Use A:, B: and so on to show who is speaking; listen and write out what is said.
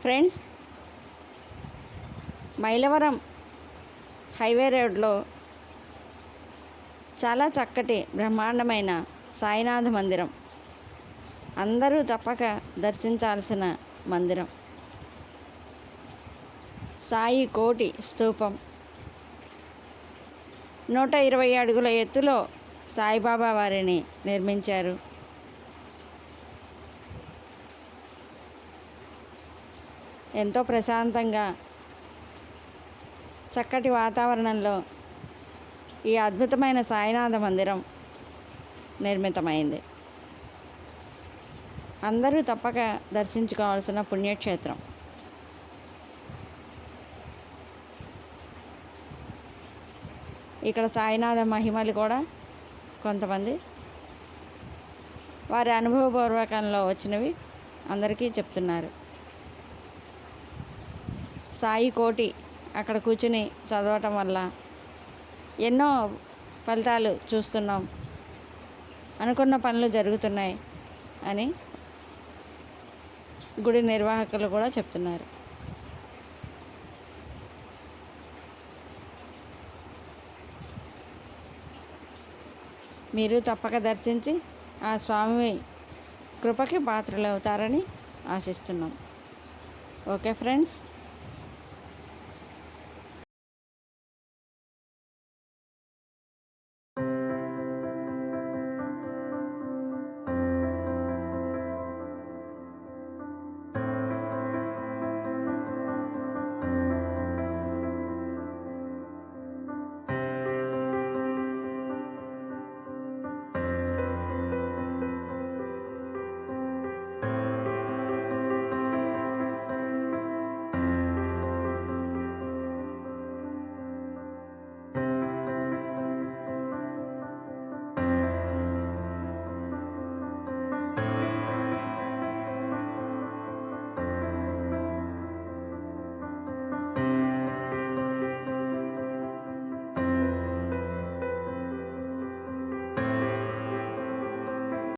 A: Friends Mylavaram highway రోడ్లో చాలా చక్కటి బ్రహ్మాండమైన సాయినాథ మందిరం. అందరూ తప్పక దర్శించాల్సిన మందిరం. సాయి కోటి స్తూపం. నూట ఇరవై అడుగుల ఎత్తులో సాయిబాబా వారిని నిర్మించారు. ఎంతో ప్రశాంతంగా చక్కటి వాతావరణంలో ఈ అద్భుతమైన సాయినాథ మందిరం నిర్మితమైంది. అందరూ తప్పక దర్శించుకోవాల్సిన పుణ్యక్షేత్రం. ఇక్కడ సాయినాథ మహిమలు కూడా కొంతమంది వారి అనుభవపూర్వకంలో వచ్చినవి అందరికీ చెప్తున్నారు. సాయి కోటి అక్కడ కూర్చుని చదవటం వల్ల ఎన్నో ఫలితాలు చూస్తున్నాం. అనుకున్న పనులు జరుగుతున్నాయి అని గుడి నిర్వాహకులు కూడా చెప్తున్నారు. మీరు తప్పక దర్శించి ఆ స్వామి కృపకి పాత్రలు అవుతారని ఆశిస్తున్నాం. Okay friends.